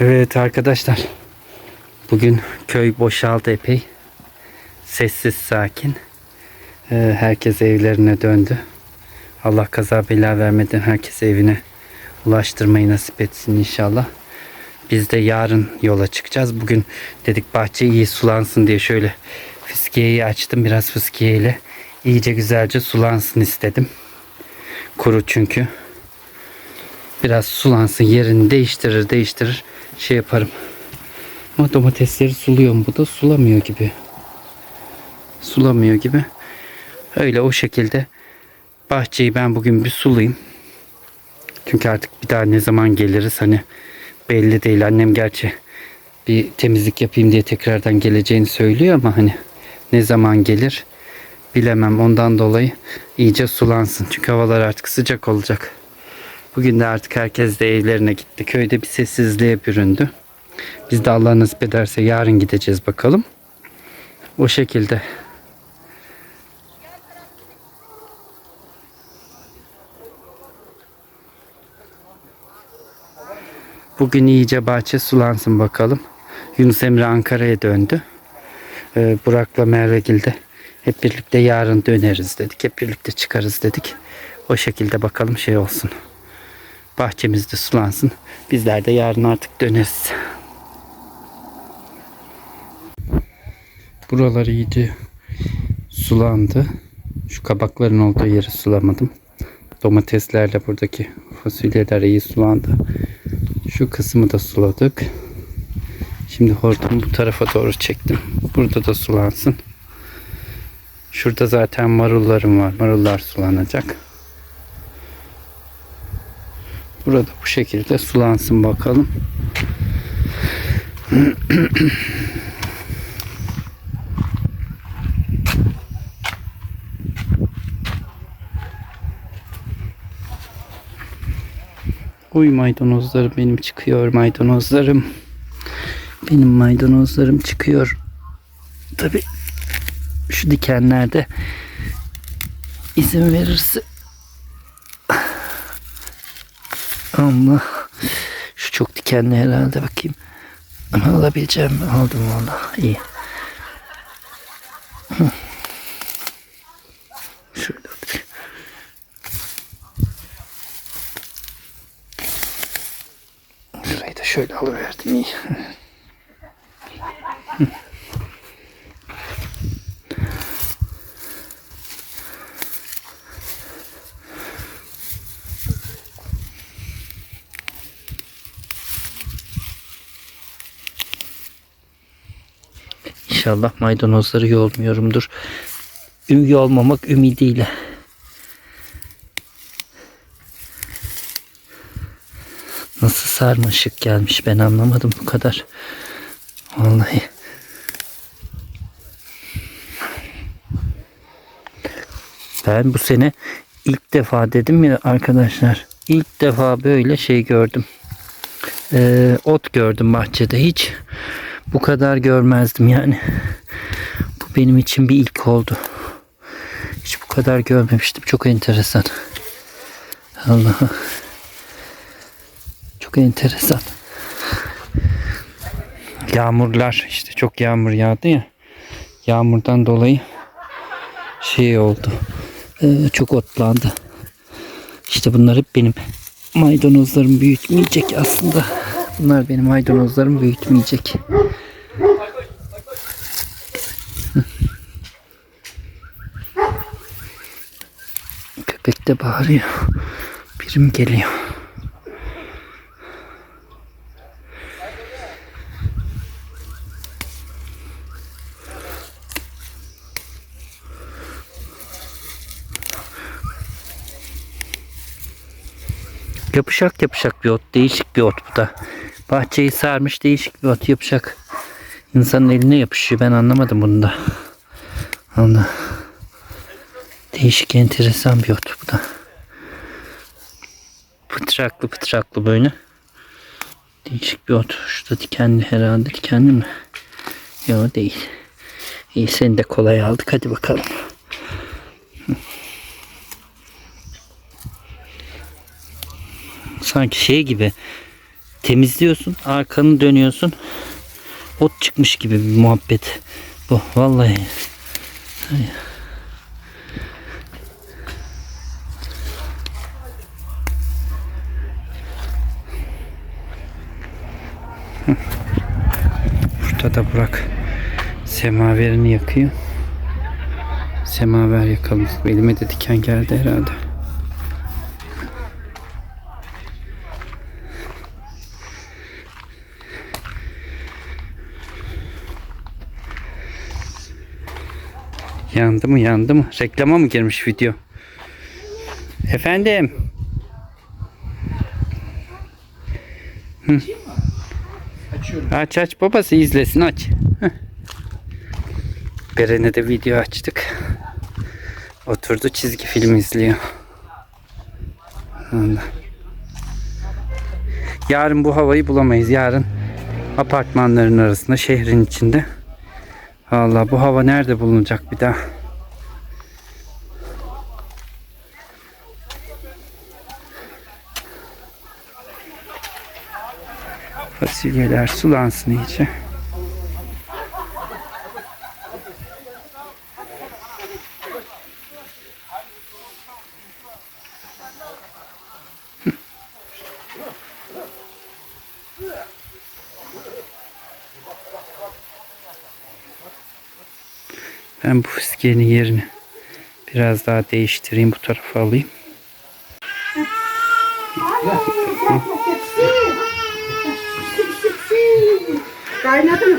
Evet arkadaşlar. Bugün köy boşaldı epey. Sessiz sakin. Ee, herkes evlerine döndü. Allah kaza bela vermeden herkes evine ulaştırmayı nasip etsin inşallah. Biz de yarın yola çıkacağız. Bugün dedik bahçe iyi sulansın diye şöyle fıskiyeyi açtım. Biraz fıskiyeyle iyice güzelce sulansın istedim. Kuru çünkü. Biraz sulansın yerini değiştirir değiştirir şey yaparım. Ama domatesleri suluyorum. Bu da sulamıyor gibi. Sulamıyor gibi. Öyle o şekilde bahçeyi ben bugün bir sulayayım. Çünkü artık bir daha ne zaman geliriz hani belli değil. Annem gerçi bir temizlik yapayım diye tekrardan geleceğini söylüyor ama hani ne zaman gelir bilemem. Ondan dolayı iyice sulansın. Çünkü havalar artık sıcak olacak. Bugün de artık herkes de evlerine gitti. Köyde bir sessizliğe büründü. Biz de Allah nasip ederse yarın gideceğiz bakalım. O şekilde. Bugün iyice bahçe sulansın bakalım. Yunus Emre Ankara'ya döndü. Ee, Burak'la Mervegil de hep birlikte yarın döneriz dedik. Hep birlikte çıkarız dedik. O şekilde bakalım şey olsun. Bahçemizde sulansın. Bizler de yarın artık döneriz. Buralar iyice sulandı. Şu kabakların olduğu yeri sulamadım. Domateslerle buradaki fasulyeler iyi sulandı. Şu kısmı da suladık. Şimdi hortumu bu tarafa doğru çektim. Burada da sulansın. Şurada zaten marullarım var. Marullar sulanacak. Burada bu şekilde sulansın bakalım. Uy maydanozlarım benim çıkıyor maydanozlarım. Benim maydanozlarım çıkıyor. Tabi şu dikenlerde izin verirse Allah şu çok dikenli herhalde bakayım. Ama alabileceğim mi? Aldım valla. İyi. Şöyle. Şurayı da şöyle alıverdim iyi. İnşallah maydanozları yolmuyorumdur. Üm yolmamak ümidiyle. Nasıl sarmaşık gelmiş ben anlamadım bu kadar. Vallahi. Ben bu sene ilk defa dedim ya arkadaşlar. ilk defa böyle şey gördüm. Ee, ot gördüm bahçede hiç. Bu kadar görmezdim yani. Bu benim için bir ilk oldu. Hiç bu kadar görmemiştim. Çok enteresan. Allah. Çok enteresan. Yağmurlar işte çok yağmur yağdı ya. Yağmurdan dolayı şey oldu. Ee, çok otlandı. İşte bunlar hep benim maydanozlarım büyütmeyecek aslında. Bunlar benim maydanozlarım büyütmeyecek. De bağırıyor. Birim geliyor. Yapışak yapışak bir ot. Değişik bir ot bu da. Bahçeyi sarmış değişik bir ot yapışak. İnsanın eline yapışıyor. Ben anlamadım bunu da. Allah. Değişik enteresan bir ot bu da. Pıtraklı pıtraklı böyle. Değişik bir ot. Şurada dikenli herhalde. Dikenli mi? Yok değil. İyi seni de kolay aldık. Hadi bakalım. Sanki şey gibi temizliyorsun, arkanı dönüyorsun. Ot çıkmış gibi bir muhabbet. Bu vallahi. Burada da Burak semaverini yakıyor. Semaver yakalım. Elime de diken geldi herhalde. Yandı mı yandı mı? Reklama mı girmiş video? Efendim? Hı. Aç aç babası izlesin aç. Beren'e de video açtık. Oturdu çizgi film izliyor. Yarın bu havayı bulamayız. Yarın apartmanların arasında şehrin içinde. Allah bu hava nerede bulunacak bir daha? Fasulyeler sulansın iyice. Ben bu fıskiyenin yerini biraz daha değiştireyim. Bu tarafa alayım. Kaynadı mı?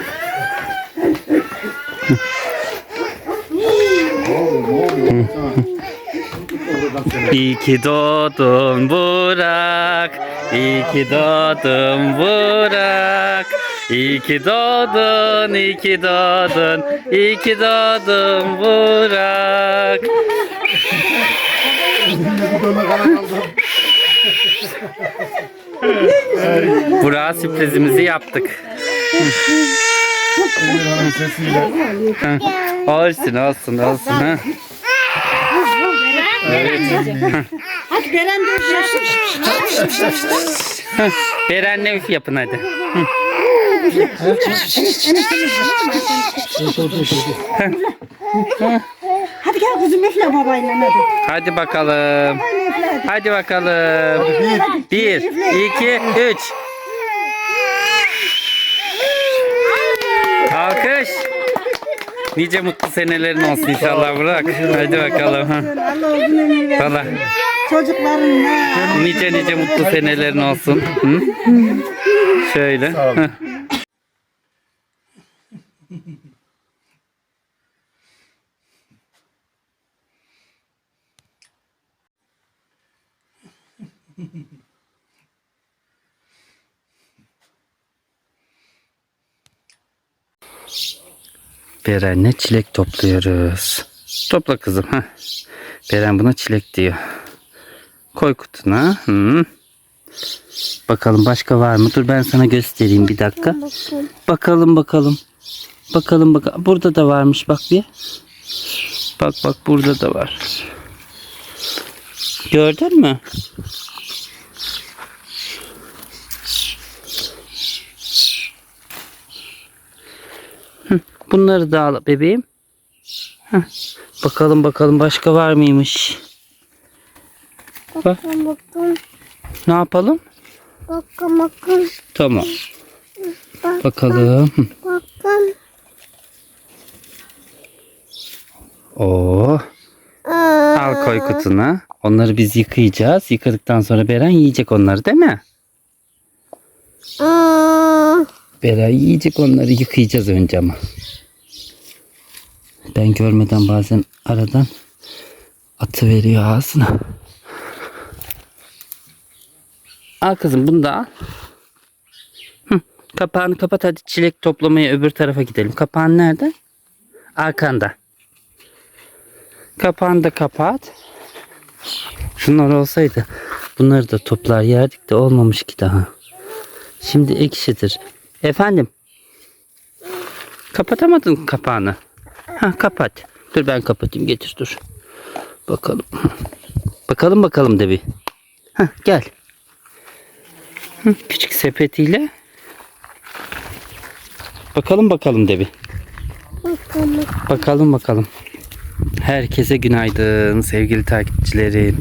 Doğdun Burak. İyi ki doğdun Burak. İyi ki doğdun, iyi ki doğdun, iyi doğdun Burak. Burak'a sürprizimizi yaptık. Hı. olsun olsun olsun. Ha. Hadi Beren. Hı. Beren'le üf yapın hadi. Hadi gel kızım üfle babayla hadi. Hadi bakalım. Hadi bakalım. Bir, iki, üç. Alkış. Nice mutlu senelerin olsun inşallah Burak. Hadi bakalım. ha. Allah uzun ömür versin. Valla Çocukların ne? nice nice mutlu senelerin olsun. Hı? Şöyle. Hı. Beren'le çilek topluyoruz. Topla kızım. Heh. Beren buna çilek diyor. Koy kutuna. Hı. Bakalım başka var mı? Dur ben sana göstereyim bir dakika. Bakalım bakalım. Bakalım bak. Burada da varmış bak bir. Bak bak burada da var. Gördün mü? Hı, Bunları da al bebeğim. Heh. Bakalım bakalım başka var mıymış? Bak. Bakın bakın Ne yapalım? bakın bakın Tamam. Bakalım. Hı. bakın. Oo. Al koy kutuna. Onları biz yıkayacağız. Yıkadıktan sonra Beren yiyecek onları değil mi? Aa, Beren yiyecek onları yıkayacağız önce ama. Ben görmeden bazen aradan atı veriyor ağzına. Al kızım bunu da al. Hı, kapağını kapat hadi çilek toplamaya öbür tarafa gidelim. Kapağın nerede? Arkanda. Kapağını da kapat. Şunlar olsaydı bunları da toplar yerdik de olmamış ki daha. Şimdi ekşidir. Efendim? Kapatamadın kapağını. Ha kapat. Dur ben kapatayım getir dur. Bakalım. Bakalım bakalım de bir. Ha gel. Hı, küçük sepetiyle. Bakalım bakalım de bir. Bakalım. Bakalım bakalım. Herkese günaydın sevgili takipçilerim.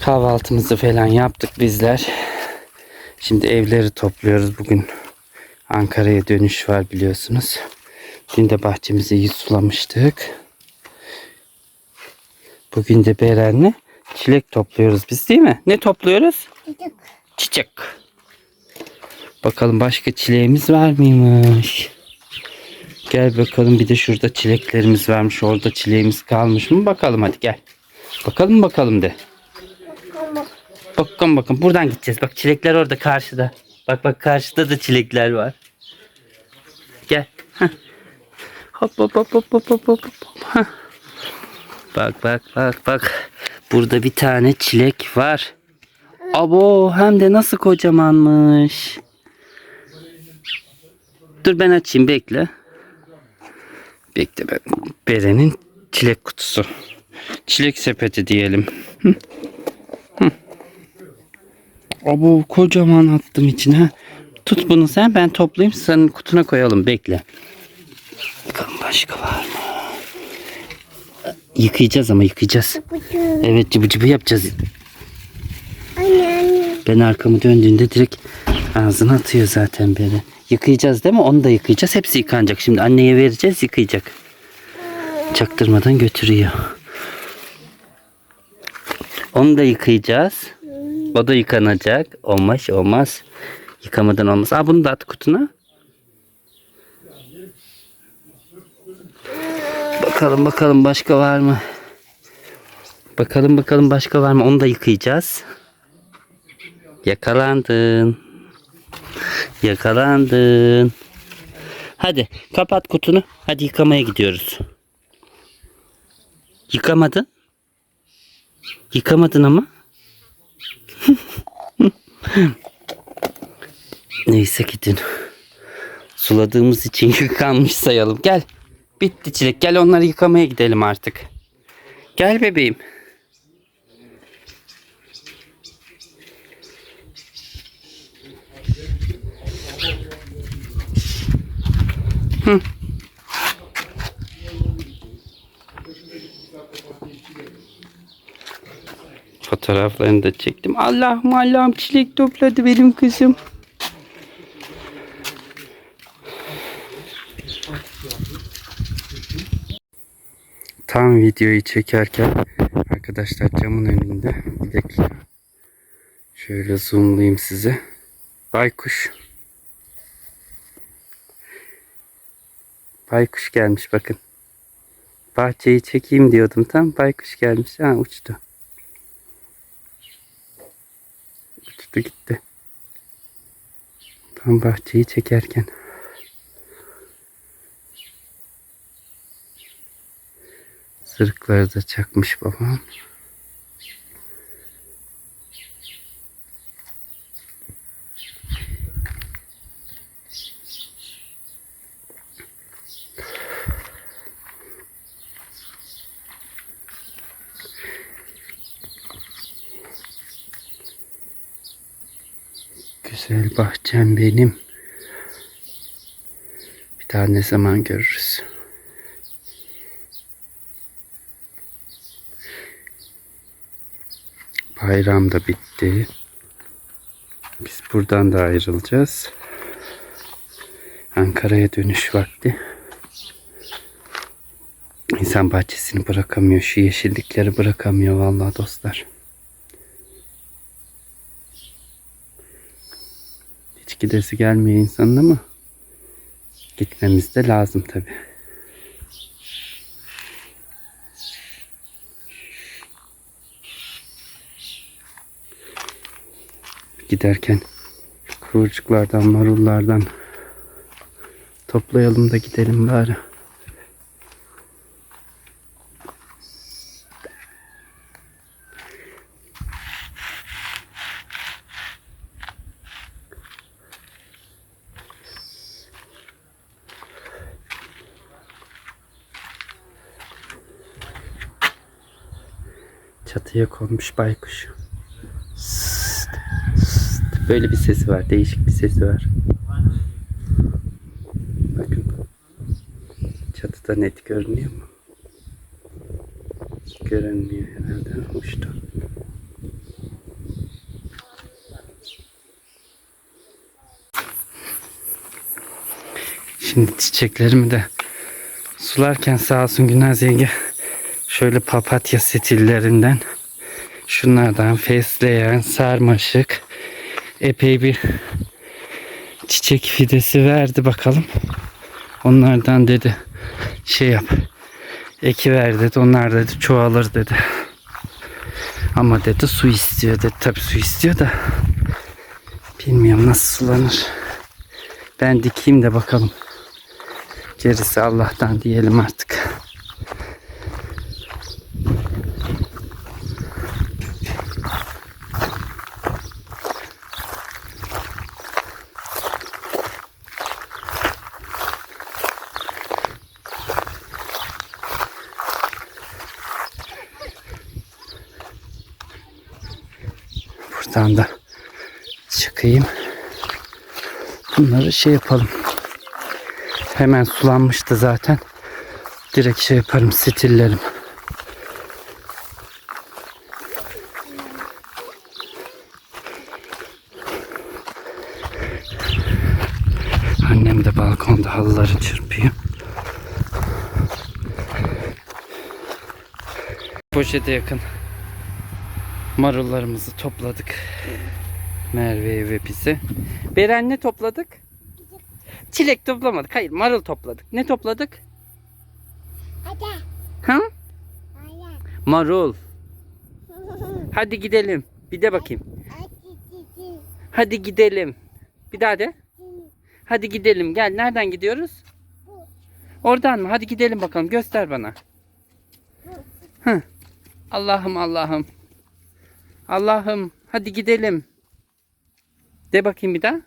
Kahvaltımızı falan yaptık bizler. Şimdi evleri topluyoruz bugün. Ankara'ya dönüş var biliyorsunuz. Dün de bahçemizi iyi sulamıştık. Bugün de Beren'le çilek topluyoruz biz değil mi? Ne topluyoruz? Çiçek. Bakalım başka çileğimiz var mıymış? Gel bakalım bir de şurada çileklerimiz varmış. Orada çileğimiz kalmış mı? Bakalım hadi gel. Bakalım bakalım de. Bakın bakın buradan gideceğiz. Bak çilekler orada karşıda. Bak bak karşıda da çilekler var. Gel. Heh. Hop hop hop hop hop hop hop. Bak bak bak bak. Burada bir tane çilek var. Abo hem de nasıl kocamanmış. Dur ben açayım bekle. Bekle ben. Beren'in çilek kutusu. Çilek sepeti diyelim. Hı. Abo kocaman attım içine. Tut bunu sen ben toplayayım senin kutuna koyalım bekle. Bakalım başka var mı? Yıkayacağız ama yıkayacağız. Evet cıbı cıbı yapacağız. Anne anne. Ben arkamı döndüğünde direkt ağzına atıyor zaten beni. Yıkayacağız değil mi? Onu da yıkayacağız. Hepsi yıkanacak. Şimdi anneye vereceğiz yıkayacak. Çaktırmadan götürüyor. Onu da yıkayacağız. O da yıkanacak. Olmaz olmaz. Yıkamadan olmaz. Aa bunu da at kutuna. Bakalım bakalım başka var mı? Bakalım bakalım başka var mı? Onu da yıkayacağız. Yakalandın. Yakalandın. Hadi kapat kutunu. Hadi yıkamaya gidiyoruz. Yıkamadın. Yıkamadın ama. Neyse gidin. Suladığımız için yıkanmış sayalım. Gel. Bitti çilek. Gel onları yıkamaya gidelim artık. Gel bebeğim. Fotoğraflarını da çektim. Allah'ım Allah'ım çilek topladı benim kızım. Tam videoyu çekerken arkadaşlar camın önünde bir dakika. Şöyle zoomlayayım size. Baykuş. Baykuş gelmiş bakın. Bahçeyi çekeyim diyordum tam baykuş gelmiş. Ha uçtu. Uçtu gitti. Tam bahçeyi çekerken. Zırhları da çakmış babam. Güzel bahçem benim. Bir daha ne zaman görürüz? Bayram da bitti. Biz buradan da ayrılacağız. Ankara'ya dönüş vakti. İnsan bahçesini bırakamıyor. Şu yeşillikleri bırakamıyor vallahi dostlar. Hiç gidesi gelmiyor insanın ama gitmemiz de lazım tabi. Giderken kıvırcıklardan, marullardan toplayalım da gidelim bari. Çatıya konmuş baykuş. Böyle bir sesi var. Değişik bir sesi var. Bakın. Çatıda net görünüyor mu? Görünmüyor herhalde. Uçtu. Şimdi çiçeklerimi de sularken sağ olsun Günaz yenge şöyle papatya stillerinden şunlardan fesleğen, sarmaşık epey bir çiçek fidesi verdi bakalım. Onlardan dedi şey yap eki ver dedi onlar dedi çoğalır dedi. Ama dedi su istiyor dedi. Tabi su istiyor da bilmiyorum nasıl sulanır. Ben dikeyim de bakalım. Gerisi Allah'tan diyelim artık. Buradan da çıkayım. Bunları şey yapalım. Hemen sulanmıştı zaten. Direkt şey yaparım stillerim. Annem de balkonda halıları çırpıyor. Poşete yakın marullarımızı topladık. Merve ve bize. Beren ne topladık? Çilek toplamadık. Hayır marul topladık. Ne topladık? Hadi. Ha? Hadi. Marul. Hadi gidelim. Bir de bakayım. Hadi gidelim. Bir daha de. Hadi gidelim. Gel. Nereden gidiyoruz? Oradan mı? Hadi gidelim bakalım. Göster bana. Hı. Allah'ım Allah'ım. Allah'ım. Hadi gidelim. De bakayım bir daha.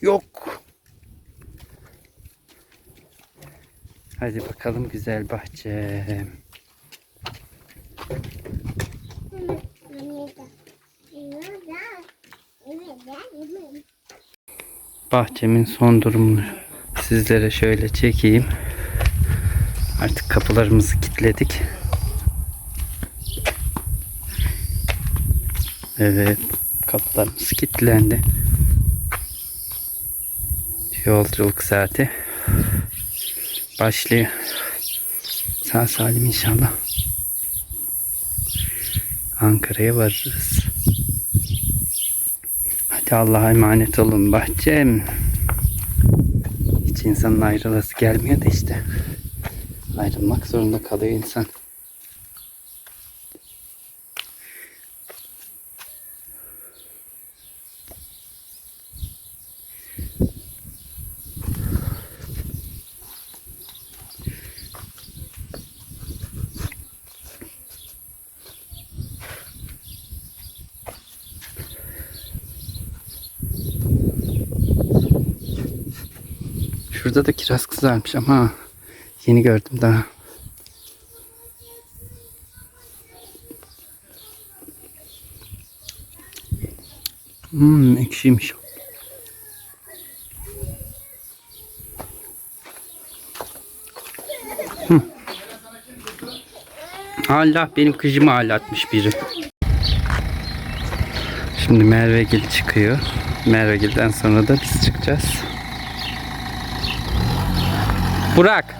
Yok. Hadi bakalım güzel bahçe. Bahçemin son durumunu sizlere şöyle çekeyim. Artık kapılarımızı kilitledik. Evet, kapılarımız kilitlendi. Yolculuk saati başlıyor. Sağ salim inşallah. Ankara'ya varırız. Hadi Allah'a emanet olun bahçem. Hiç insanın ayrılası gelmiyor da işte. Ayrılmak zorunda kalıyor insan. Şurada da kiraz kızarmış ama yeni gördüm daha. Hmm, ekşiymiş. Hmm. Allah benim kıcımı ağlatmış biri. Şimdi Merve Gil çıkıyor. Merve Gil'den sonra da biz çıkacağız. Burak.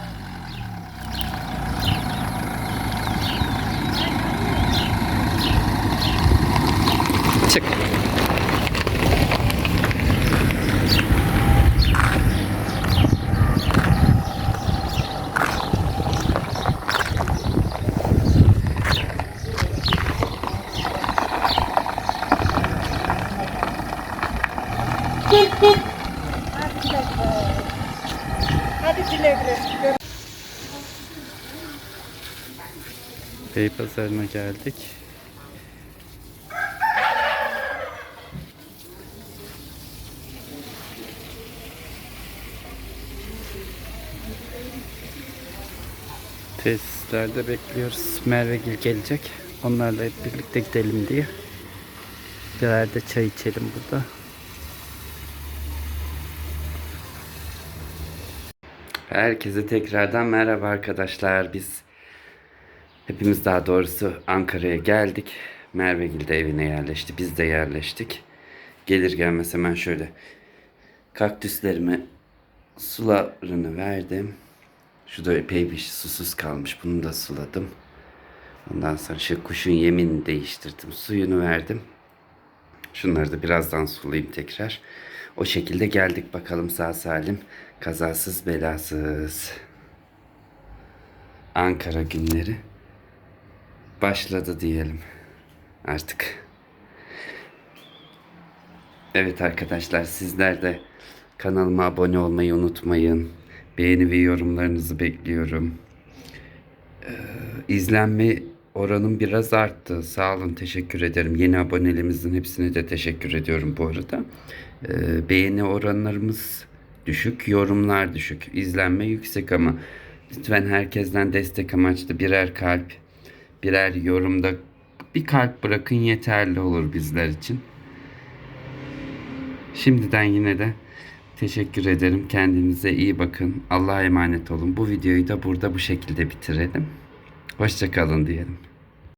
Beypazarı'na geldik. Tesislerde bekliyoruz. Merve Gil gelecek. Onlarla hep birlikte gidelim diye. Birer çay içelim burada. Herkese tekrardan merhaba arkadaşlar. Biz hepimiz daha doğrusu Ankara'ya geldik. Mervegil de evine yerleşti. Biz de yerleştik. Gelir gelmez hemen şöyle kaktüslerime sularını verdim. Şu da epey bir susuz kalmış. Bunu da suladım. Ondan sonra şu kuşun yemini değiştirdim. Suyunu verdim. Şunları da birazdan sulayayım tekrar. O şekilde geldik bakalım sağ salim. Kazasız belasız. Ankara günleri başladı diyelim artık. Evet arkadaşlar sizler de kanalıma abone olmayı unutmayın. Beğeni ve yorumlarınızı bekliyorum. Ee, izlenme oranım biraz arttı. Sağ olun teşekkür ederim. Yeni abonelerimizin hepsine de teşekkür ediyorum bu arada. Ee, beğeni oranlarımız düşük, yorumlar düşük. İzlenme yüksek ama lütfen herkesten destek amaçlı birer kalp, birer yorumda bir kalp bırakın yeterli olur bizler için. Şimdiden yine de teşekkür ederim. Kendinize iyi bakın. Allah'a emanet olun. Bu videoyu da burada bu şekilde bitirelim. Hoşçakalın diyelim.